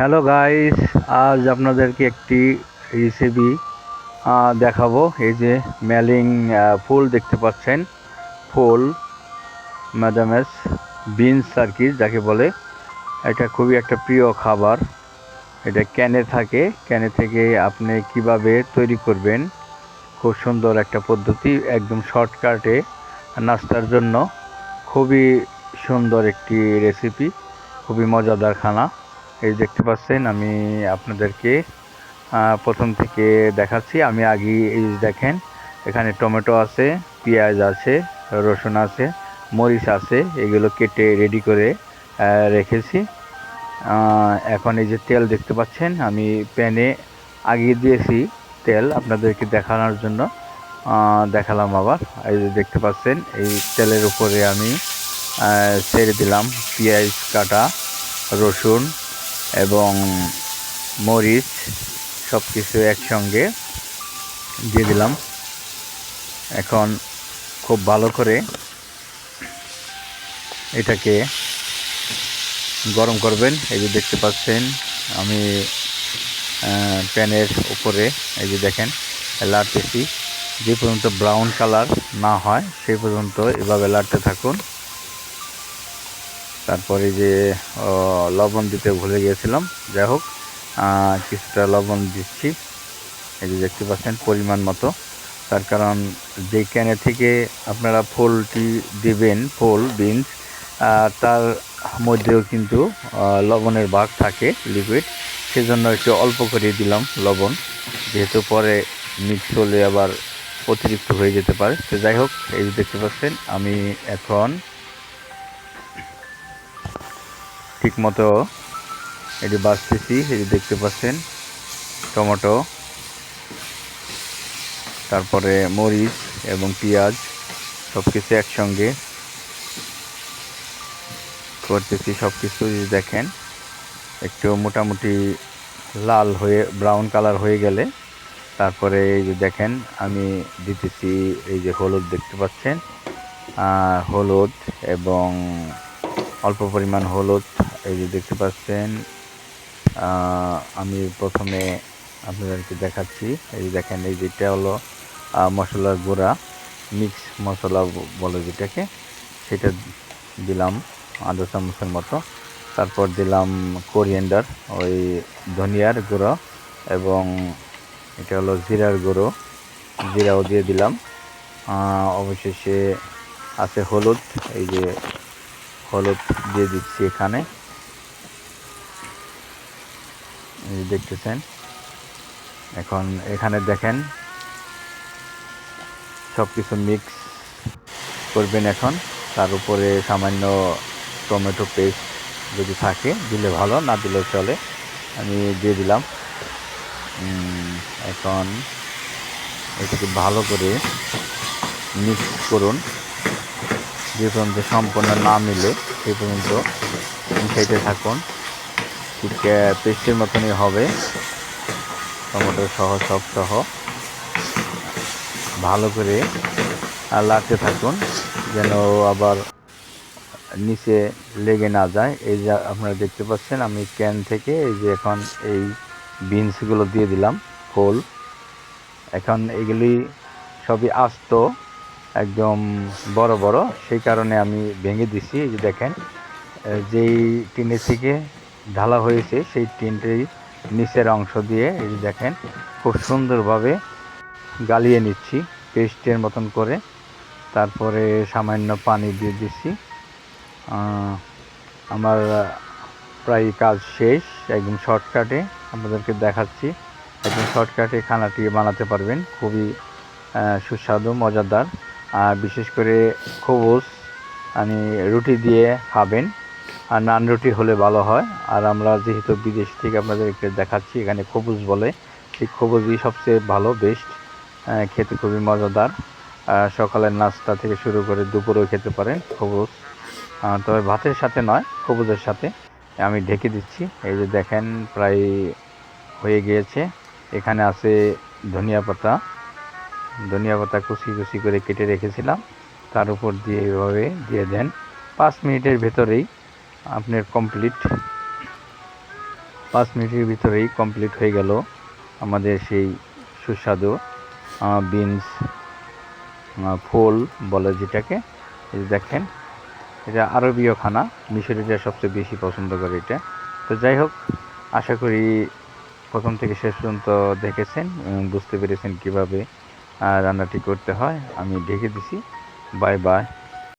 Hello guys আজ আপনাদেরকে একটি রেসিপি দেখাবো। এই যে ম্যালিং ফুল দেখতে পাচ্ছেন। ফুল ম্যাডামেস বিনস আর কি, যাকে বলে। এটা খুবই একটা প্রিয় খাবার। এটা ক্যানে থাকে। ক্যানে থেকে আপনি কীভাবে তৈরি করবেন? খুব সুন্দর একটা পদ্ধতি, একদম শর্টকাটে নাস্তার জন্য। খুবই সুন্দর একটি রেসিপি খুবই মজাদার খানা। এই দেখতে পাচ্ছেন, আমি আপনাদেরকে প্রথম থেকে দেখাচ্ছি। আমি আগে এই দেখেন, এখানে টমেটো আছে, পেঁয়াজ আছে, রসুন আছে, মরিচ আছে, এগুলো কেটে রেডি করে রেখেছি। এখন এই যে তেল দেখতে পাচ্ছেন, আমি প্যানে আগিয়ে দিয়েছি তেল আপনাদেরকে দেখানোর জন্য। দেখালাম আবার। এই যে দেখতে পাচ্ছেন, এই তেলের উপরে আমি ছেড়ে দিলাম পেঁয়াজ, কাটা, রসুন এবং মরিচ সব কিছু একসঙ্গে দিয়ে দিলাম। এখন খুব ভালো করে এটাকে গরম করবেন। এই যে দেখতে পাচ্ছেন, আমি প্যানের উপরে, এই যে দেখেন, লাড়তেছি। যে পর্যন্ত ব্রাউন কালার না হয়, সেই পর্যন্ত এভাবে লাড়তে থাকুন। তারপরে যে লবণ দিতে ভুলে গিয়েছিলাম। যাই হোক কিছুটা লবণ দিচ্ছি। এই যে দেখতে পাচ্ছেন, পরিমাণ মতো। তার কারণ যে ক্যানে থেকে আপনারা ফুলটি দিবেন, ফুল বিনস তার মধ্যেও কিন্তু লবণের ভাগ থাকে লিকুইড সেজন্য একটু অল্প করে দিলাম লবণ। যেহেতু পরে মিক্স হলে আবার অতিরিক্ত হয়ে যেতে পারে। তো যাই হোক, এই যে দেখতে পাচ্ছেন, আমি এখন ঠিক মতো এটি বাঁচতেছি, এটি দেখতে পাচ্ছেন, টমেটো, তারপরে মরিচ এবং পেঁয়াজ সব কিছু একসঙ্গে করতেছি সব কিছু যদি দেখেন, একটু মোটামুটি লাল হয়ে, ব্রাউন কালার হয়ে গেলে, তারপরে এই যে দেখেন, আমি দিতেছি এই যে হলুদ দেখতে পাচ্ছেন হলুদ এবং অল্প পরিমাণ হলুদ এই যে দেখতে পাচ্ছেন আমি প্রথমে আপনাদেরকে দেখাচ্ছি। এই দেখেন, এই যেটা হলো মশলার গুঁড়া, মিক্স মশলা বলে যেটাকে, সেটা দিলাম আধা চামচের মতো। তারপর দিলাম কোরিয়েন্ডার, ওই ধনিয়ার গুঁড়ো এবং এটা হলো জিরার গুঁড়ো। জিরাও দিয়ে দিলাম। অবশেষে আছে হলুদ, এই যে হলুদ দিয়ে দিচ্ছি এখানে। দেখতেছেন। এখন এখানে দেখেন সব কিছু মিক্স করবেন এখন। তার উপরে সামান্য টমেটো পেস্ট যদি থাকে, দিলে ভালো, না দিলেও চলে। আমি দিয়ে দিলাম। এখন এটাকে ভালো করে মিক্স করুন। যে পর্যন্ত সম্পূর্ণ না মিলে সেই পর্যন্ত মিশাইতে থাকুন। পেস্টের মতনই হবে। টমেটো সহ সব সহ ভালো করে লাড়তে থাকুন, যেন আবার নিচে লেগে না যায়। এই যে আপনারা দেখতে পাচ্ছেন, আমি ক্যান থেকে এই যে এখন এই বিনসগুলো দিয়ে দিলাম ফুল এখন এগুলি সবই আস্ত, একদম বড় বড়। সেই কারণে আমি ভেঙে দিছি, এই যে দেখেন। যেই টিনের থেকে ঢালা হয়েছে সেই টিনটির নিচের অংশ দিয়ে। এই দেখেন, খুব সুন্দরভাবে গালিয়ে নিচ্ছি, পেস্টের মতন করে। তারপরে সামান্য পানি দিয়ে দিচ্ছি। আমার প্রায় কাজ শেষ, একদম শর্টকাটে আপনাদেরকে দেখাচ্ছি। একদম শর্টকাটে খানাটি বানাতে পারবেন, খুবই সুস্বাদু, মজাদার। আর বিশেষ করে খবুজ, আমি রুটি দিয়ে খাবেন। আর নান রুটি হলে ভালো হয়। আর আমরা যেহেতু বিদেশ থেকে আপনাদেরকে দেখাচ্ছি, এখানে খবুজ বলে। সেই খবুজই সবচেয়ে ভালো বেস্ট খেতে খুবই মজাদার। সকালের নাস্তা থেকে শুরু করে দুপুরেও খেতে পারেন খবুজ। তবে ভাতের সাথে নয়, খবুজের সাথে। আমি ঢেকে দিচ্ছি। এই যে দেখেন, প্রায় হয়ে গিয়েছে। এখানে আছে ধনিয়া পাতা। ধনিয়া পাতা কুচি কুচি করে কেটে রেখেছিলাম। তার উপর দিয়ে এভাবে দিয়ে দেন। পাঁচ মিনিটের ভেতরেই আপনার কমপ্লিট পাঁচ মিনিটের ভিতরেই কমপ্লিট হয়ে গেল আমাদের সেই সুস্বাদু বিনস ফুল বলে যেটাকে। এই দেখেন, এটা আরবীয় খানা মিশরিরা সবচেয়ে বেশি পছন্দ করে এটা। তো যাই হোক, আশা করি প্রথম থেকে শেষ পর্যন্ত দেখেছেন বুঝতে পেরেছেন কীভাবে রান্নাটি করতে হয়। আমি ঢেকে দিছি। Bye bye.